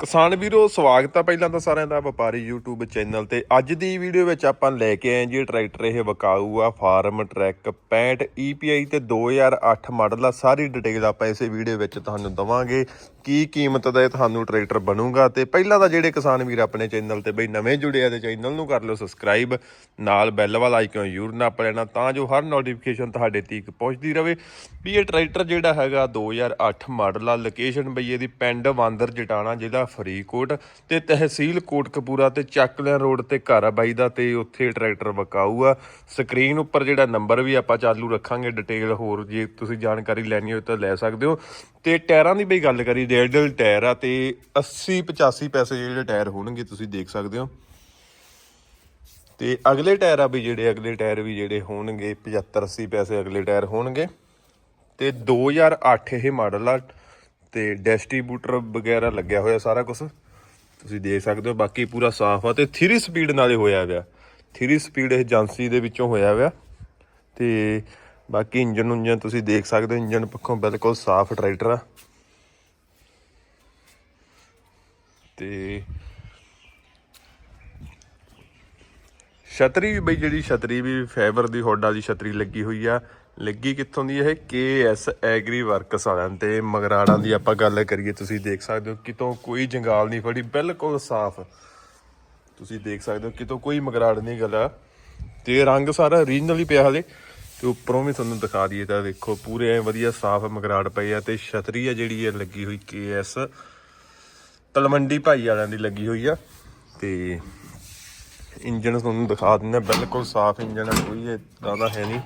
ਕਿਸਾਨ ਵੀਰੋ, ਸਵਾਗਤ ਆ ਪਹਿਲਾਂ ਤਾਂ ਸਾਰਿਆਂ ਦਾ ਵਪਾਰੀ YouTube ਚੈਨਲ ਤੇ। ਅੱਜ ਦੀ ਵੀਡੀਓ ਵਿੱਚ ਆਪਾਂ ਲੈ ਕੇ ਆਏ ਜੀ ਟਰੈਕਟਰ ਇਹ ਵਕਾਊ ਆ, ਫਾਰਮ ਟਰੈਕ 65 EPI ਤੇ 2008 ਮਾਡਲ ਆ। ਸਾਰੀ ਡਿਟੇਲ ਆਪਾਂ ਇਸੇ ਵੀਡੀਓ ਵਿੱਚ ਤੁਹਾਨੂੰ ਦਵਾਂਗੇ ਕੀ ਕੀਮਤ ਦਾ ਇਹ ਤੁਹਾਨੂੰ ਟਰੈਕਟਰ ਬਣੂਗਾ। ਤੇ ਪਹਿਲਾਂ ਤਾਂ ਜਿਹੜੇ ਕਿਸਾਨ ਵੀਰ ਆਪਣੇ ਚੈਨਲ ਤੇ ਬਈ ਨਵੇਂ ਜੁੜੇ ਆ ਤੇ ਚੈਨਲ ਨੂੰ ਕਰ ਲਓ ਸਬਸਕ੍ਰਾਈਬ ਨਾਲ ਬੈਲ ਵਾਲਾ ਆਈਕਨ ਜ਼ਰੂਰ ਨੱਪ ਲੈਣਾ ਤਾਂ ਜੋ ਹਰ ਨੋਟੀਫਿਕੇਸ਼ਨ ਤੁਹਾਡੇ ਤੀਕ ਪਹੁੰਚਦੀ ਰਹੇ ਵੀ ਇਹ ਟਰੈਕਟਰ ਜਿਹੜਾ ਹੈਗਾ 2008 ਮਾਡਲ ਆ। ਲੋਕੇਸ਼ਨ ਬਈ ਇਹਦੀ ਪਿੰਡ ਵਾਂਦਰ ਜਟਾਣਾ ਜ਼ਿਲ੍ਹਾ ਫਰੀਦਕੋਟ ਤੇ ਤਹਿਸੀਲ ਕੋਟਕਪੂਰਾ ਤੇ ਚੱਕਲਿਆਂ ਰੋਡ ਤੇ ਘਰ ਆ ਬਾਈ ਦਾ ਤੇ ਉੱਥੇ ਟਰੈਕਟਰ ਵਕਾਊ ਆ ਸਕਰੀਨ ਉੱਪਰ ਜਿਹੜਾ ਨੰਬਰ ਵੀ ਆਪਾਂ ਚਾਲੂ ਰੱਖਾਂਗੇ, ਡਿਟੇਲ ਹੋਰ ਜੇ ਤੁਸੀਂ ਜਾਣਕਾਰੀ ਲੈਣੀ ਹੋਵੇ ਤਾਂ ਲੈ ਸਕਦੇ ਹੋ। ਤੇ ਟਾਇਰਾਂ ਦੀ ਬਈ ਗੱਲ ਕਰੀ ਰੇਡਲ ਟਾਇਰ ਆ ਤੇ 80 85 ਪੈਸੇ ਜਿਹੜੇ ਟਾਇਰ ਹੋਣਗੇ ਤੁਸੀਂ ਦੇਖ ਸਕਦੇ ਹੋ। ਤੇ ਅਗਲੇ ਟਾਇਰ ਆ ਵੀ ਜਿਹੜੇ, ਅਗਲੇ ਟਾਇਰ ਵੀ ਜਿਹੜੇ ਹੋਣਗੇ 75 80 ਪੈਸੇ ਅਗਲੇ ਟਾਇਰ ਹੋਣਗੇ। ਤੇ 2008 ਇਹ ਮਾਡਲ ਆ ਤੇ ਡਿਸਟ੍ਰੀਬਿਊਟਰ ਵਗੈਰਾ ਲੱਗਿਆ ਹੋਇਆ ਸਾਰਾ ਕੁਝ ਤੁਸੀਂ ਦੇਖ ਸਕਦੇ ਹੋ, ਬਾਕੀ ਪੂਰਾ ਸਾਫ਼ ਆ ਤੇ 3 ਸਪੀਡ ਨਾਲੇ ਹੋਇਆ ਹੋਇਆ 3 ਸਪੀਡ ਇਹ ਏਜੰਸੀ ਦੇ ਵਿੱਚੋਂ ਹੋਇਆ ਹੋਇਆ ਤੇ ਬਾਕੀ ਇੰਜਨ ਉਂਜਨ ਤੁਸੀਂ ਦੇਖ ਸਕਦੇ ਹੋ ਇੰਜਨ ਪੱਖੋਂ ਬਿਲਕੁਲ ਸਾਫ਼ ਟਰੈਕਟਰ ਆ। ਤੇ ਛਤਰੀ ਵੀ ਬਈ ਜਿਹੜੀ ਛਤਰੀ ਵੀ ਫਾਈਬਰ ਦੀ, ਹੁੱਡ ਦੀ ਛਤਰੀ ਲੱਗੀ ਹੋਈ ਆ। ਲੱਗੀ ਕਿੱਥੋਂ ਦੀ ਇਹ? KS ਐਗਰੀ ਵਰਕਸ ਵਾਲਿਆਂ ਤੇ। ਮਗਰਾੜਾਂ ਦੀ ਆਪਾਂ ਗੱਲ ਕਰੀਏ, ਤੁਸੀਂ ਦੇਖ ਸਕਦੇ ਹੋ ਕਿਤੋਂ ਕੋਈ ਜੰਗਾਲ ਨਹੀਂ ਫੜੀ, ਬਿਲਕੁਲ ਸਾਫ਼। ਤੁਸੀਂ ਦੇਖ ਸਕਦੇ ਹੋ ਕਿਤੋਂ ਕੋਈ ਮਗਰਾੜ ਨਹੀਂ ਗਲਾ। ਤੇ ਰੰਗ ਸਾਰਾ ਓਰੀਜਨਲ ਹੀ ਪਿਆ ਹਲੇ ਤੇ ਉੱਪਰੋਂ ਵੀ ਤੁਹਾਨੂੰ ਦਿਖਾ ਦਈਏ ਤਾਂ ਦੇਖੋ, ਪੂਰੇ ਐ ਵਧੀਆ ਸਾਫ਼ ਮਗਰਾੜ ਪਏ ਆ ਤੇ ਛਤਰੀ ਆ ਜਿਹੜੀ ਇਹ ਲੱਗੀ ਹੋਈ KS ਤਲਵੰਡੀ ਭਾਈ ਵਾਲਿਆਂ ਦੀ ਲੱਗੀ ਹੋਈ ਆ। ਤੇ ਇੰਜਨ ਤੁਹਾਨੂੰ ਦਿਖਾ ਦਿੰਦਾ ਬਿਲਕੁਲ ਸਾਫ਼ ਇੰਜਨ ਆ, ਕੋਈ ਏਦਾਂ ਦਾ ਹੈ ਨਹੀਂ।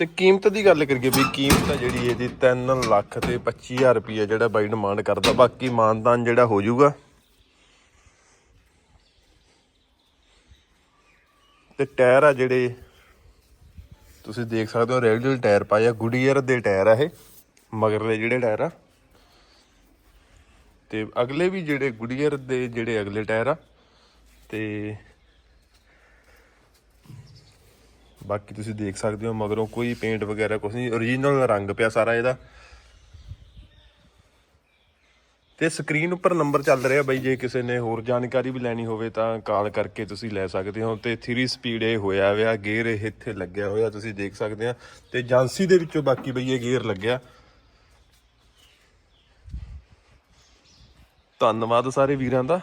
ਤੇ ਕੀਮਤ ਦੀ ਗੱਲ ਕਰੀਏ ਵੀ ਕੀਮਤ ਆ ਜਿਹੜੀ ਇਹਦੀ 3 ਲੱਖ ਤੇ 25000 ਰੁਪਏ ਜਿਹੜਾ ਬਾਈ ਡਿਮਾਂਡ ਕਰਦਾ, ਬਾਕੀ ਮਾਨਦਾਨ ਜਿਹੜਾ ਹੋ ਜਾਊਗਾ। ਤੇ ਟਾਇਰ ਆ ਜਿਹੜੇ, ਤੁਸੀਂ ਦੇਖ ਸਕਦੇ ਹੋ ਰੈਗੂਲਰ ਟਾਇਰ ਪਾਏ ਆ, ਗੁਡੀਅਰ ਦੇ ਟਾਇਰ ਆ ਇਹ, ਮਗਰਲੇ ਜਿਹੜੇ ਟਾਇਰ ਆ। ਤੇ ਅਗਲੇ ਵੀ ਜਿਹੜੇ ਗੁਡੀਅਰ ਦੇ ਜਿਹੜੇ ਅਗਲੇ ਟਾਇਰ ਆ, ਤੇ ਬਾਕੀ ਤੁਸੀਂ ਦੇਖ ਸਕਦੇ ਹੋ ਮਗਰੋਂ ਕੋਈ ਪੇਂਟ ਵਗੈਰਾ ਕੁਝ ਨਹੀਂ origignal ਰੰਗ ਪਿਆ ਸਾਰਾ ਇਹਦਾ। ਤੇ ਸਕਰੀਨ ਉੱਪਰ ਨੰਬਰ ਚੱਲ ਰਿਹਾ ਬਾਈ, ਜੇ ਕਿਸੇ ਨੇ ਹੋਰ ਜਾਣਕਾਰੀ ਵੀ ਲੈਣੀ ਹੋਵੇ ਤਾਂ ਕਾਲ ਕਰਕੇ ਤੁਸੀਂ ਲੈ ਸਕਦੇ ਹੋ। ਤੇ 3 ਸਪੀਡ ਇਹ ਹੋਇਆ ਹੋਇਆ ਗੇਅਰ ਇਹ ਇੱਥੇ ਲੱਗਿਆ ਹੋਇਆ, ਤੁਸੀਂ ਦੇਖ ਸਕਦੇ ਆ। ਤੇ ਏਜੰਸੀ ਦੇ ਵਿੱਚੋਂ ਬਾਕੀ ਬਈ ਇਹ ਗੇਅਰ ਲੱਗਿਆ। ਧੰਨਵਾਦ ਸਾਰੇ ਵੀਰਾਂ ਦਾ।